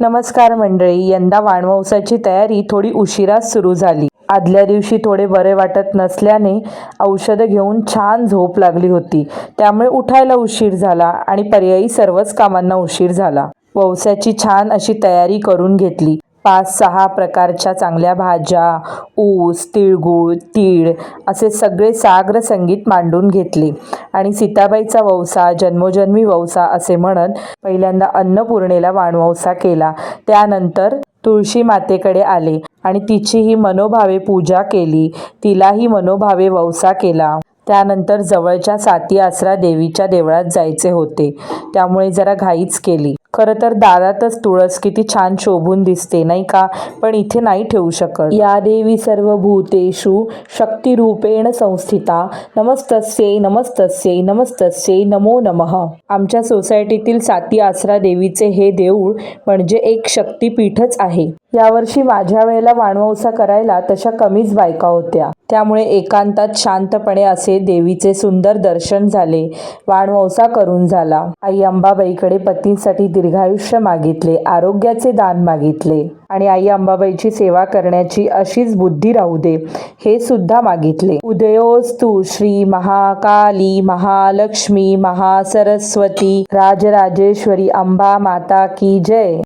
नमस्कार मंडळी यंदा वाणवंसाची तयारी थोडी उशिराच सुरू झाली. आदल्या दिवशी थोडे बरे वाटत नसल्याने औषधं घेऊन छान झोप लागली होती. त्यामुळे उठायला उशीर झाला आणि पर्यायी सर्वच कामांना उशीर झाला. वौसाची छान अशी तयारी करून घेतली. पाच सहा प्रकारच्या चांगल्या भाज्या ऊस तिळगुळ तीळ असे सगळे साग्र संगीत मांडून घेतले. आणि सीताबाईचा वौसा जन्मोजन्मी वौसा असे म्हणत पहिल्यांदा अन्नपूर्णेला वाणवौसा केला. त्यानंतर तुळशी मातेकडे आले आणि तिचीही मनोभावे पूजा केली. तिलाही मनोभावे वौसा केला. त्यानंतर जवळच्या साती आसरा देवीच्या देवळात जायचे होते. त्यामुळे जरा घाईच केली. खरं तर दारातच तुळस किती छान शोभून दिसते नाही का? पण इथे नाही ठेवू शकत. या देवी सर्व भूतेषु शक्तिरूपेण संस्थिता. नमस्तस्ये नमस्तस्यै नमस्तस्यै नमो नमः. आमच्या सोसायटीतील साती आसरा देवीचे हे देऊळ म्हणजे एक शक्तिपीठच आहे. यावर्षी माझ्या वेळेला वाणवंसा करायला तशा कमीच बायका होत्या. त्यामुळे एकांतात शांतपणे असे देवीचे सुंदर दर्शन झाले. वाणवंसा करून झाला. आई अंबाबाईकडे पतींसाठी दीर्घायुष्य मागितले आरोग्याचे दान मागितले आणि आई अंबाबाईची सेवा करण्याची अशीच बुद्धी राहू दे हे सुद्धा मागितले. उदयोस्तु श्री महाकाली महालक्ष्मी महासरस्वती राजराजेश्वरी अंबा माता की जय.